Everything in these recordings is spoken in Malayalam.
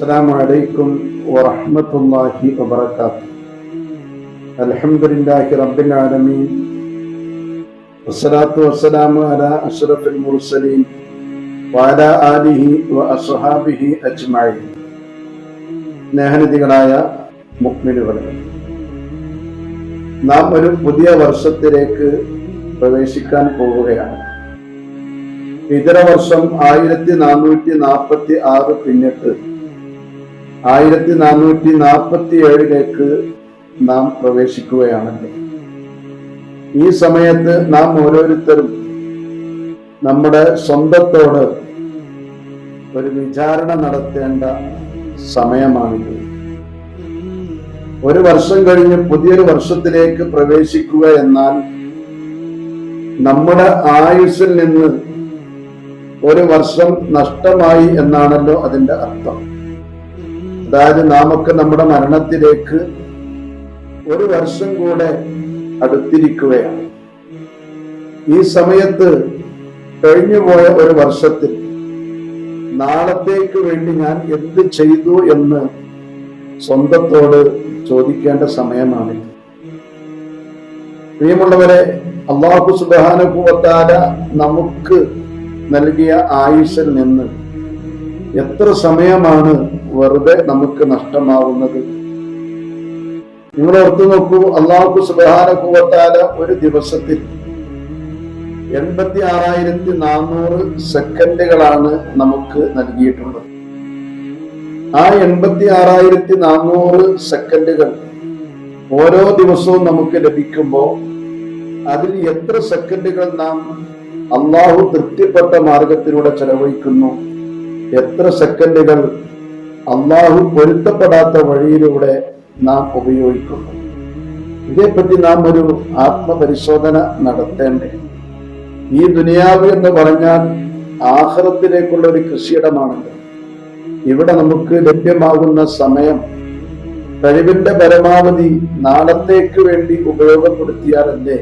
السلام عليكم ورحمة الله وبركاته الحمد لله رب العالمين والصلاة والسلام على أشرف المرسلين وعلى آله وأصحابه أجمعين സ്നേഹനിധികളായ മുക്മിനുകളെ നാം ഒരു പുതിയ വർഷത്തിലേക്ക് പ്രവേശിക്കാൻ പോവുകയാണ് ഇതര വർഷം ആയിരത്തി നാനൂറ്റി നാൽപ്പത്തി ആറ് പിന്നിട്ട് ആയിരത്തി നാനൂറ്റി നാൽപ്പത്തി ഏഴിലേക്ക് നാം പ്രവേശിക്കുകയാണല്ലോ. ഈ സമയത്ത് നാം ഓരോരുത്തരും നമ്മുടെ സ്വന്തത്തോട് ഒരു വിചാരണ നടത്തേണ്ട സമയമാണിത്. ഒരു വർഷം കഴിഞ്ഞ് പുതിയൊരു വർഷത്തിലേക്ക് പ്രവേശിക്കുക എന്നാൽ നമ്മുടെ ആയുസ്സിൽ നിന്ന് ഒരു വർഷം നഷ്ടമായി എന്നാണല്ലോ അതിന്റെ അർത്ഥം. അതായത് നാമൊക്കെ നമ്മുടെ മരണത്തിലേക്ക് ഒരു വർഷം കൂടെ അടുത്തിരിക്കുകയാണ്. ഈ സമയത്ത് കഴിഞ്ഞുപോയ ഒരു വർഷത്തിൽ നാളത്തേക്ക് വേണ്ടി ഞാൻ എന്ത് ചെയ്തു എന്ന് സ്വന്തത്തോട് ചോദിക്കേണ്ട സമയമാണിത്. പ്രിയമുള്ളവരെ അള്ളാഹു സുബാനുഭവത്താര നമുക്ക് നൽകിയ ആയുഷിൽ നിന്ന് എത്ര സമയമാണ് വെറുതെ നമുക്ക് നഷ്ടമാവുന്നത്. നിങ്ങൾ ഓർത്തു നോക്കൂ അള്ളാഹു സുബാനുഭവത്താല ഒരു ദിവസത്തിൽ എൺപത്തി ആറായിരത്തി നാനൂറ് സെക്കൻഡുകളാണ് നമുക്ക് നൽകിയിട്ടുള്ളത്. ആ എൺപത്തി ആറായിരത്തി നാനൂറ് സെക്കൻഡുകൾ ഓരോ ദിവസവും നമുക്ക് ലഭിക്കുമ്പോൾ അതിൽ എത്ര സെക്കൻഡുകൾ നാം അള്ളാഹു തൃപ്തിപ്പെട്ട മാർഗത്തിലൂടെ ചെലവഴിക്കുന്നു? എത്ര സെക്കൻഡുകൾ അള്ളാഹു പൊരുത്തപ്പെടാത്ത വഴിയിലൂടെ നാം ഉപയോഗിക്കുന്നു. ഇതേപ്പറ്റി നാം ഒരു ആത്മപരിശോധന നടത്തേണ്ടേ. ഈ ദുനിയാവ് എന്ന് പറഞ്ഞാൽ ആഹ്റത്തിലേക്കുള്ള ഒരു കൃഷിയിടമാണല്ലോ ഇവിടെ നമുക്ക് ലഭ്യമാകുന്ന സമയം കഴിവിന്റെ പരമാവധി നാളത്തേക്ക് വേണ്ടി ഉപയോഗപ്പെടുത്തിയാലല്ലേ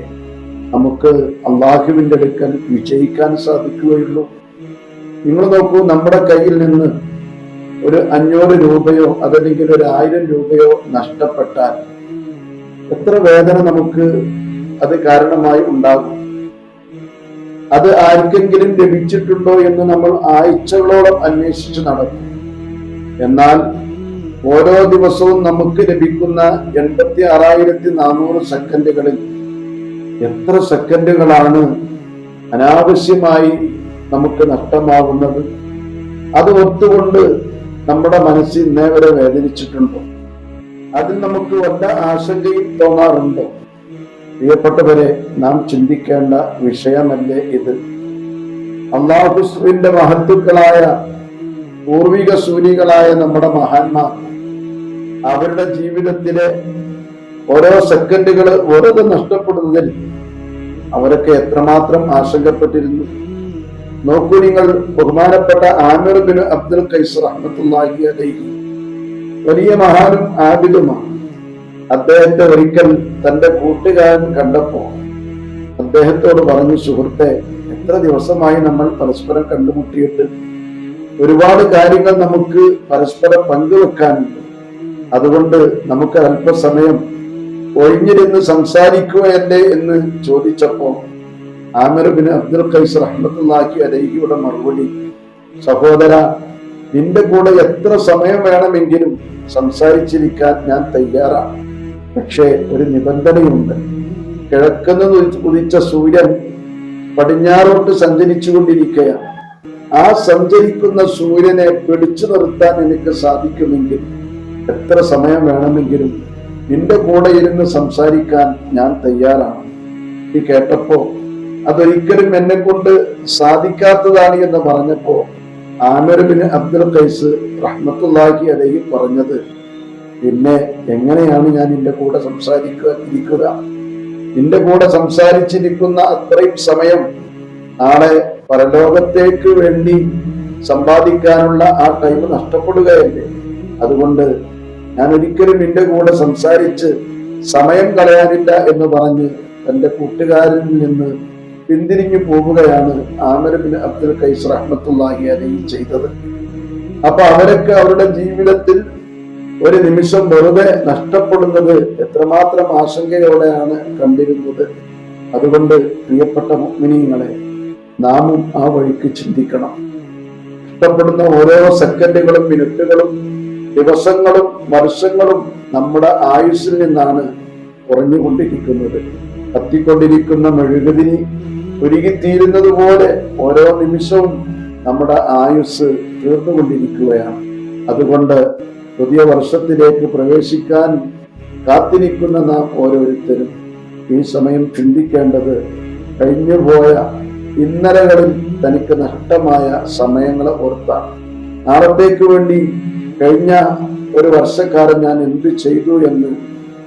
നമുക്ക് അള്ളാഹുവിന്റെ അടുക്കൽ വിജയിക്കാൻ സാധിക്കുകയുള്ളൂ. നിങ്ങൾ നോക്കൂ നമ്മുടെ കയ്യിൽ നിന്ന് ഒരു അഞ്ഞൂറ് രൂപയോ അതല്ലെങ്കിൽ ഒരു ആയിരം രൂപയോ നഷ്ടപ്പെട്ടാൽ എത്ര വേദന നമുക്ക് അത് കാരണമായി ഉണ്ടാകും? അത് ആർക്കെങ്കിലും ലഭിച്ചിട്ടുണ്ടോ എന്ന് നമ്മൾ ആഴ്ചകളോളം അന്വേഷിച്ച് നടക്കും. എന്നാൽ ഓരോ ദിവസവും നമുക്ക് ലഭിക്കുന്ന എൺപത്തി ആറായിരത്തി നാനൂറ് സെക്കൻഡുകളിൽ എത്ര സെക്കൻഡുകളാണ് അനാവശ്യമായി നമുക്ക് നഷ്ടമാകുന്നത് അത് ഒത്തുകൊണ്ട് നമ്മുടെ മനസ്സ് ഇന്നേ വരെ വേദനിച്ചിട്ടുണ്ടോ? അതിൽ നമുക്ക് വല്ല ആശങ്കയും തോന്നാറുണ്ടോ? പ്രിയപ്പെട്ടവരെ നാം ചിന്തിക്കേണ്ട വിഷയമല്ലേ ഇത്? അള്ളാഹുസ്വിന്റെ മഹത്തുക്കളായ പൂർവിക സൂര്യകളായ നമ്മുടെ മഹാന്മാർ അവരുടെ ജീവിതത്തിലെ ഓരോ സെക്കൻഡുകൾ വെറുതെ നഷ്ടപ്പെടുന്നതിൽ അവരൊക്കെ എത്രമാത്രം ആശങ്കപ്പെട്ടിരുന്നു? നോക്കൂ നിങ്ങൾ ബഹുമാനപ്പെട്ട ആമിർ ബിൻ അബ്ദുൽ കൈസ് റഹ്മത്തുള്ളാഹി അലൈഹി. വലിയ മഹാനും ആബിദുമാണ്. അദ്ദേഹത്തെ ഒരിക്കൽ തന്റെ കൂട്ടുകാരൻ കണ്ടപ്പോ അദ്ദേഹത്തോട് പറഞ്ഞു സുഹൃത്തെ എത്ര ദിവസമായി നമ്മൾ പരസ്പരം കണ്ടുമുട്ടിയിട്ട് ഒരുപാട് കാര്യങ്ങൾ നമുക്ക് പരസ്പരം പങ്കുവെക്കാനുണ്ട്. അതുകൊണ്ട് നമുക്ക് അല്പസമയം ഒഴിഞ്ഞിരുന്ന് സംസാരിക്കുകയല്ലേ എന്ന് ചോദിച്ചപ്പോ ആമിർ ബിൻ അബ്ദുൽ ഖൈസ് റഹ്മത്തുള്ളാഹി അലൈഹിയുടെ മറുപടി സഹോദര നിന്റെ കൂടെ എത്ര സമയം വേണമെങ്കിലും സംസാരിച്ചിരിക്കാൻ ഞാൻ തയ്യാറാണ്. പക്ഷേ ഒരു നിബന്ധനയുണ്ട്. കിഴക്കുന്ന ഉദിച്ച സൂര്യൻ പടിഞ്ഞാറോട്ട് സഞ്ചരിച്ചു കൊണ്ടിരിക്കുകയാണ് ആ സഞ്ചരിക്കുന്ന സൂര്യനെ പിടിച്ചു നിർത്താൻ എനിക്ക് സാധിക്കുമെങ്കിൽ എത്ര സമയം വേണമെങ്കിലും നിന്റെ കൂടെ ഇരുന്ന് സംസാരിക്കാൻ ഞാൻ തയ്യാറാണ്. ഈ കേട്ടപ്പോ അതൊരിക്കലും എന്നെ കൊണ്ട് സാധിക്കാത്തതാണ് എന്ന് പറഞ്ഞപ്പോ ആമിർബിന് അബ്ദുൽ ഖൈസ് റഹ്മത്തുള്ളാഹി അലൈഹി പറഞ്ഞത് പിന്നെ എങ്ങനെയാണ് ഞാൻ നിന്റെ കൂടെ സംസാരിക്കുക ഇരിക്കുക? നിന്റെ കൂടെ സംസാരിച്ചിരിക്കുന്ന അത്രയും സമയം നാളെ പരലോകത്തേക്ക് വേണ്ടി സമ്പാദിക്കാനുള്ള ആ ടൈം നഷ്ടപ്പെടുകയല്ലേ? അതുകൊണ്ട് ഞാൻ ഒരിക്കലും നിന്റെ കൂടെ സംസാരിച്ച് സമയം കളയാനില്ല എന്ന് പറഞ്ഞ് തന്റെ കൂട്ടുകാരിൽ നിന്ന് പിന്തിരിഞ്ഞു പോവുകയാണ് ആമരബിൻ അബ്ദുൽ കൈസ് റഹ്മത്തുള്ളാഹി അലൈഹി ചെയ്തത്. അപ്പൊ അവരൊക്കെ അവരുടെ ജീവിതത്തിൽ ഒരു നിമിഷം വെറുതെ നഷ്ടപ്പെടുന്നത് എത്രമാത്രം ആശങ്കയോടെയാണ് കണ്ടിരുന്നത്. അതുകൊണ്ട് പ്രിയപ്പെട്ട മുഗ്മിനീങ്ങളെ നാമും ആ വഴിക്ക് ചിന്തിക്കണം. ഇഷ്ടപ്പെടുന്ന ഓരോ സെക്കൻഡുകളും മിനിറ്റുകളും ദിവസങ്ങളും വർഷങ്ങളും നമ്മുടെ ആയുസ്സിൽ നിന്നാണ് കുറഞ്ഞുകൊണ്ടിരിക്കുന്നത്. കത്തിക്കൊണ്ടിരിക്കുന്ന മെഴുകുതിരി ഉരുകിത്തീരുന്നത് പോലെ ഓരോ നിമിഷവും നമ്മുടെ ആയുസ് തീർന്നുകൊണ്ടിരിക്കുകയാണ്. അതുകൊണ്ട് പുതിയ വർഷത്തിലേക്ക് പ്രവേശിക്കാൻ കാത്തിരിക്കുന്ന നാം ഓരോരുത്തരും ഈ സമയം ചിന്തിക്കേണ്ടത് കഴിഞ്ഞുപോയ ഇന്നലകളിൽ തനിക്ക് നഷ്ടമായ സമയങ്ങളെ ഓർത്താണ്. നാളത്തേക്ക് വേണ്ടി കഴിഞ്ഞ ഒരു വർഷക്കാലം ഞാൻ എന്ത് ചെയ്തു എന്ന്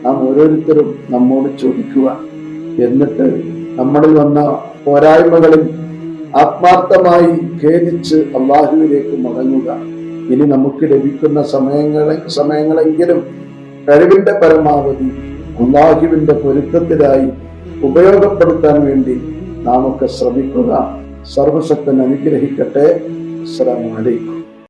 നാം ഓരോരുത്തരും നമ്മോട് ചോദിക്കുക എന്നിട്ട് നമ്മളിൽ വന്ന പോരായ്മകളിൽ ആത്മാർത്ഥമായി ഖേദിച്ച് അള്ളാഹുവിലേക്ക് മടങ്ങുക. ഇനി നമുക്ക് ലഭിക്കുന്ന സമയങ്ങളെ സമയങ്ങളെങ്കിലും കഴിവിന്റെ പരമാവധി അള്ളാഹുവിന്റെ പൊരുത്തത്തിലായി ഉപയോഗപ്പെടുത്താൻ വേണ്ടി നാമൊക്കെ ശ്രമിക്കുക. സർവശക്തൻ അനുഗ്രഹിക്കട്ടെ. അസ്സലാമു അലൈക്കും.